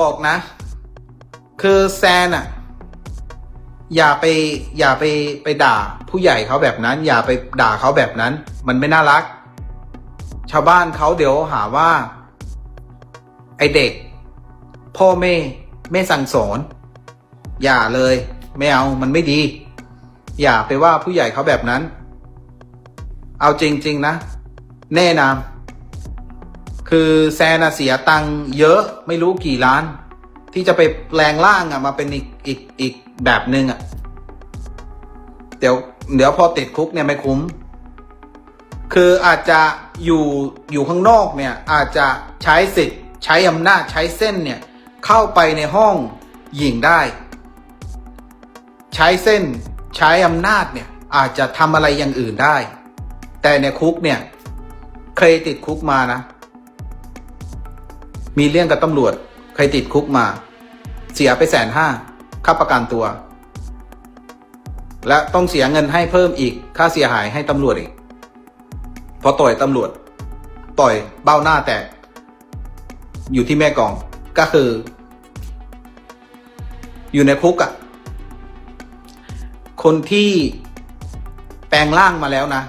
บอกนะ คือแซนอะอย่าไปอย่าไปไปด่าผู้ใหญ่เขาแบบนั้น อย่าไปด่าเขาแบบนั้น มันไม่น่ารัก ชาวบ้านเขาเดี๋ยวหาว่า ไอเด็ก พ่อแม่ไม่สั่งสอนอย่าเลย ไม่เอามันไม่ดี อย่าไปว่าผู้ใหญ่เขาแบบนั้น เอาจริง ๆ นะ แน่นาม คือแซนเสียตังค์เยอะไม่รู้กี่ล้าน ที่จะไปแปลงร่างอะมาเป็นอีกอีกอีกแบบหนึ่งอะเดี๋ยวเดี๋ยวพอติดคุกเนี่ยไม่คุ้ม คืออาจจะอยู่อยู่ข้างนอกเนี่ยอาจจะใช้สิทธิ์ใช้อำนาจใช้เส้นเนี่ยเข้าไปในห้องหญิงได้ ใช้เส้นใช้อำนาจเนี่ยอาจจะทำอะไรอย่างอื่นได้ แต่ในคุกเนี่ยเคยติดคุกมานะ มีเรื่องกับตำรวจเคยติดคุกมา เสียไปแสนห้าค่าประกันตัว และต้องเสียเงินให้เพิ่มอีกค่าเสียหายให้ตำรวจอีก พอต่อยตำรวจ ต่อยเบ้าหน้าแตก อยู่ที่แม่กองก็คือ อยู่ในคุกอะ่ะ คนที่แปลงร่างมาแล้วนะ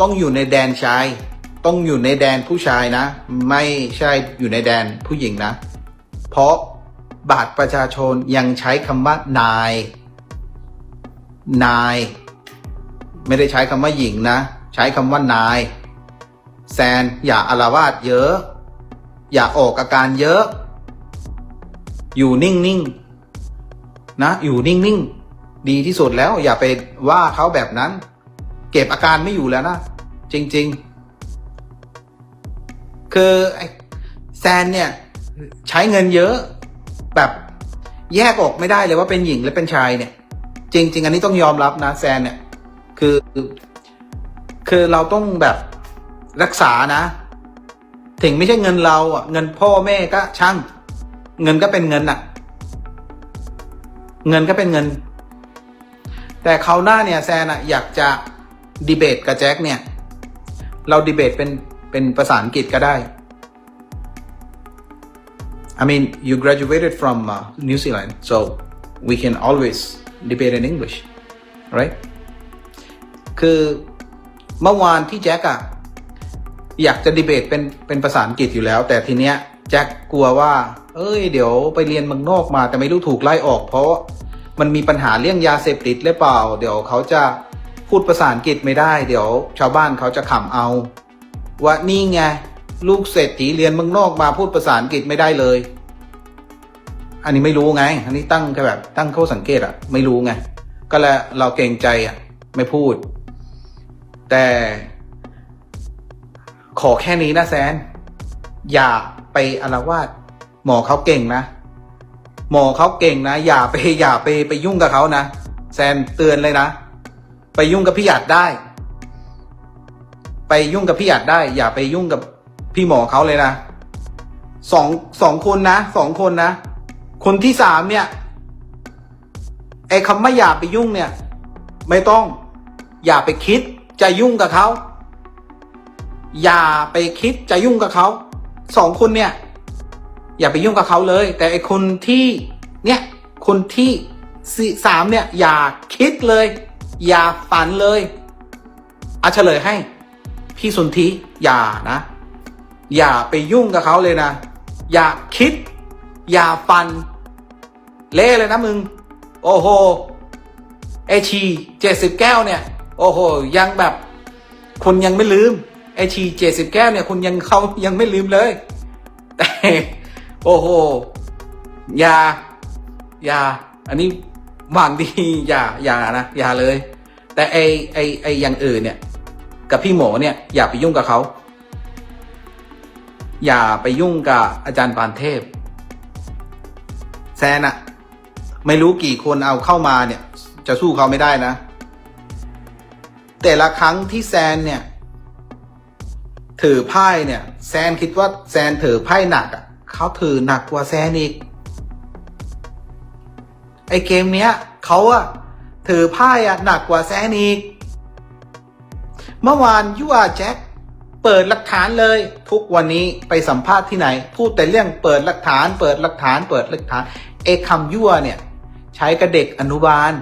ต้องอยู่ในแดนชาย ต้องอยู่ในแดนผู้ชายนะ ไม่ใช่อยู่ในแดนผู้หญิงนะ เพราะบัตรประชาชนยังใช้คำว่านาย นาย ไม่ได้ใช้คำว่าหญิงนะ ใช้คำว่านาย แซนอย่าอาละวาดเยอะ อย่าออกอาการเยอะ อยู่นิ่งๆนะ อยู่นิ่งๆ ดีที่สุดแล้ว อย่าไปว่าเขาแบบนั้น เก็บอาการไม่อยู่แล้วนะ จริง ๆ คือแซนเนี่ยใช้เงินเยอะแบบแยกออกไม่ได้เลยว่าเป็นหญิงและเป็นชายเนี่ย จริง ๆ อันนี้ต้องยอมรับนะแซนเนี่ย คือคือเราต้องแบบรักษานะ ถึงไม่ใช่เงินเราอะเงินพ่อแม่ก็ช่าง เงินก็เป็นเงินอะ เงินก็เป็นเงิน แต่เขาวหน้าเนี่ยแซนอะอยากจะดีเบตกับแจ็คเนี่ย เราดีเบตเป็น เป็นภาษาอังกฤษก็ได้ I mean you graduated from uh, New Zealand so we can always debate in English right คือเมื่อวานที่แจ็คอะอยากจะดีเบตเป็นเป็นภาษาอังกฤษอยู่แล้ว แต่ทีเนี้ยแจ็คกลัวว่า เอ้ย เดี๋ยวไปเรียนเมืองนอกมาแต่ไม่รู้ถูกไล่ออก เพราะมันมีปัญหาเรื่องยาเสพติดหรือเปล่า เดี๋ยวเขาจะพูดภาษาอังกฤษไม่ได้ เดี๋ยวชาวบ้านเขาจะขำเอา ว่านี่ไง ลูกเศรษฐีเรียนเมืองนอกมาพูดภาษาอังกฤษไม่ได้เลย อันนี้ไม่รู้ไง อันนี้ตั้งแค่แบบตั้งข้อสังเกตอะไม่รู้ไง ก็แล้วเราเกรงใจอะไม่พูด แต่ขอแค่นี้นะแซน อย่าไปอารวาสหมอเขาเก่งนะ หมอเขาเก่งนะ อย่าไปอย่าไปไปยุ่งกับเขานะ แซนเตือนเลยนะ ไปยุ่งกับพี่หยาดได้ ไปยุ่งกับพี่หยาดได้ อย่าไปยุ่งกับพี่หมอเขาเลยนะสองสองคนนะสองคนนะ คนที่สามเนี่ยไอ้คำว่าอย่าไปยุ่งเนี่ย ไม่ต้องอย่าไปคิดจะยุ่งกับเขาอย่าไปคิดจะยุ่งกับเขาสองคนเนี่ย อย่าไปยุ่งกับเขาเลย แต่ไอ้คนที่เนี่ยคนที่สี่สามเนี่ย อย่าคิดเลย อย่าฝันเลยอาเฉลยให้ พี่สุนทีอย่านะ อย่าไปยุ่งกับเขาเลยนะ อย่าคิด อย่าฟัน เละเลยนะมึง โอ้โหไอชีเจ็ดสิบแก้วเนี่ย โอ้โห ยังแบบคุณยังไม่ลืมไอชีเจ็ดสิบแก้วเนี่ยคุณยังเขายังไม่ลืมเลยแต่โอ้โหอย่าอย่า อันนี้หวังดีอย่าอย่านะอย่าเลย แต่ไอไอไออย่างอื่นเนี่ย กับพี่หมอเนี่ยอย่าไปยุ่งกับเขา อย่าไปยุ่งกับอาจารย์ปานเทพ แซนอะไม่รู้กี่คนเอาเข้ามาเนี่ย จะสู้เขาไม่ได้นะ แต่ละครั้งที่แซนเนี่ยถือไพ่เนี่ย แซนคิดว่าแซนถือไพ่หนักอะ่ะเขาถือหนักกว่าแซนอีกไอเกมเนี้ยเขาอะถือไพ่อะหนักกว่าแซนอีก เมื่อวานยูอาแจ็คเปิดหลักฐานเลย ทุกวันนี้ไปสัมภาษณ์ที่ไหน พูดแต่เรื่องเปิดหลักฐาน เปิดหลักฐาน เปิดหลักฐานเอคำยั่วเนี่ย ใช้กับเด็กอนุบาล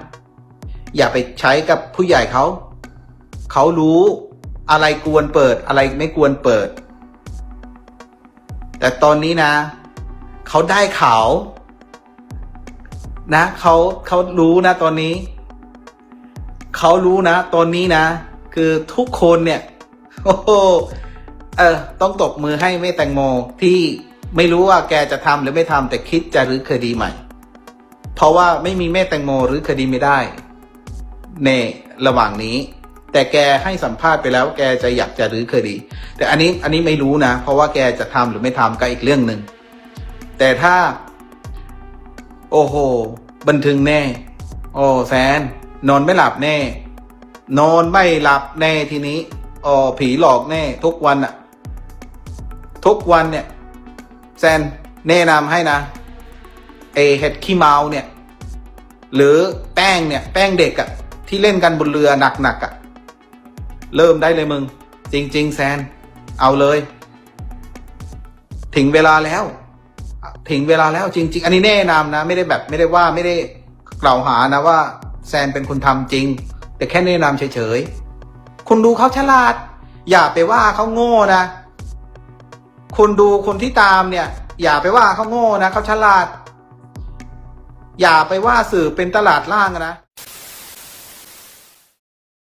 อย่าไปใช้กับผู้ใหญ่เขา เขารู้อะไรกวนเปิดอะไรไม่กวนเปิด แต่ตอนนี้นะ เขาได้ข่าวนะเขาเขารู้นะตอนนี้ เขารู้นะ ตอนนี้นะ คือทุกคนเนี่ยโอ้โหเออต้องตบมือให้แม่แตงโมที่ไม่รู้ว่าแกจะทำหรือไม่ทำแต่คิดจะรื้อคดีใหม่ เพราะว่าไม่มีแม่แตงโมรื้อคดีไม่ได้ ในระหว่างนี้ แต่แกให้สัมภาษณ์ไปแล้ว แกจะอยากจะรื้อคดี แต่อันนี้อันนี้ไม่รู้นะ เพราะว่าแกจะทำหรือไม่ทำก็อีกเรื่องหนึ่งแต่ถ้า โอ้โห บันทึงแน่ โอ้แซนนอนไม่หลับแน่ นอนไม่หลับแน่ทีนี้อ๋อผีหลอกแน่ ทุกวันอะทุกวันเนี่ย แซนแนะนำให้นะเอเห็ดขี้เมาเนี่ย หรือแป้งเนี่ย แป้งเด็กอะที่เล่นกันบนเรือหนักๆอะเริ่มได้เลยมึง จริง ๆ แซน เอาเลย ถึงเวลาแล้ว ถึงเวลาแล้วจริง ๆ อันนี้แนะนำนะ ไม่ได้แบบไม่ได้ว่าไม่ได้กล่าวหานะว่า แซนเป็นคนทำจริง แต่แค่แนะนำเฉยๆคุณดูเขาฉลาด อย่าไปว่าเขาโง่นะ คุณดูคนที่ตามเนี่ย อย่าไปว่าเขาโง่นะเขาฉลาด อย่าไปว่าสื่อเป็นตลาดล่างนะ